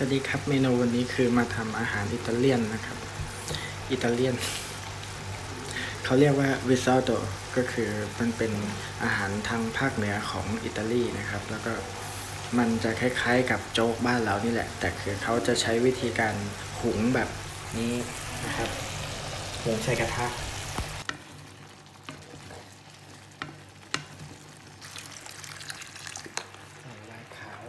สวัสดีครับเมนูวันนี้คือมาทำอาหารอิตาเลียนนะครับ อิตาเลียน เขาเรียกว่า risotto ก็คือมันเป็นอาหารทางภาคเหนือของอิตาลีนะครับ แล้วก็มันจะคล้ายๆกับโจ๊กบ้านเรานี่แหละ แต่คือเขาจะใช้วิธีการหุงแบบนี้นะครับ หุงใส่กระทะ ใส่ลายขาว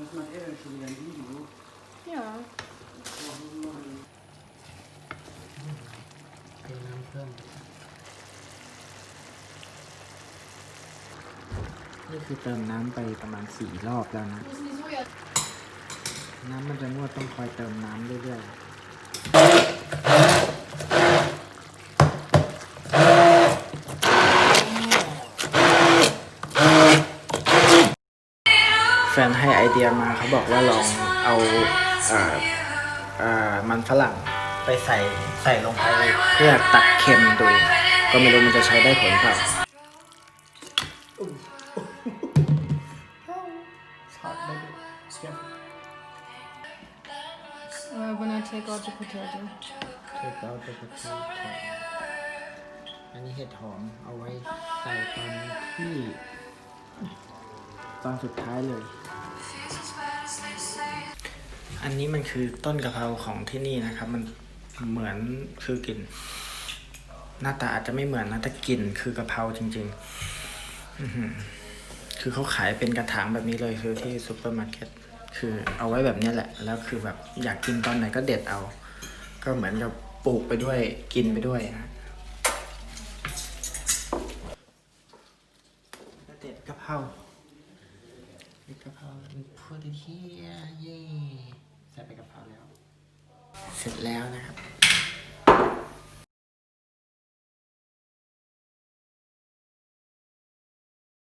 Was macht er denn schon wieder ein Video? Ja. เติมน้ำเพิ่มนี่คือเติมน้ำไปประมาณสี่รอบแล้วนะ Müssen die Soja. น้ำมันจะงวดต้องคอยเติมน้ำเรื่อยๆ นให้ไอเดียมาเขาบอกว่าลองเอาเอ่อเอ่อมันฝรั่งไปใส่ใส่ลงไปเพื่อตัดเค็มดู ก็ไม่รู้มันจะใช้ได้ผลเปล่า Uh, when I take out the potato. เทคเอาไปกระเทียมถอนอันนี้เห็ดหอมเอาไว้ใส่ตอนที่ ตอนสุดท้ายเลย อันนี้มันคือต้นกะเพราของที่นี่นะครับ มันเหมือนคือกลิ่นหน้าตาอาจจะไม่เหมือนนะแต่กลิ่นคือกะเพราจริงๆอือคือเขาขายเป็นกระถางแบบนี้เลยคือที่ซูเปอร์มาร์เก็ตคือเอาไว้แบบนี้แหละ แล้วคือแบบอยากกินตอนไหนก็เด็ดเอา ก็เหมือนกับปลูกไปด้วยกินไปด้วยนะก็เด็ดกะเพราเด็ดกะเพราพูดที่เย่ ใส่ไปกะเพราแล้ว เสร็จแล้วนะครับ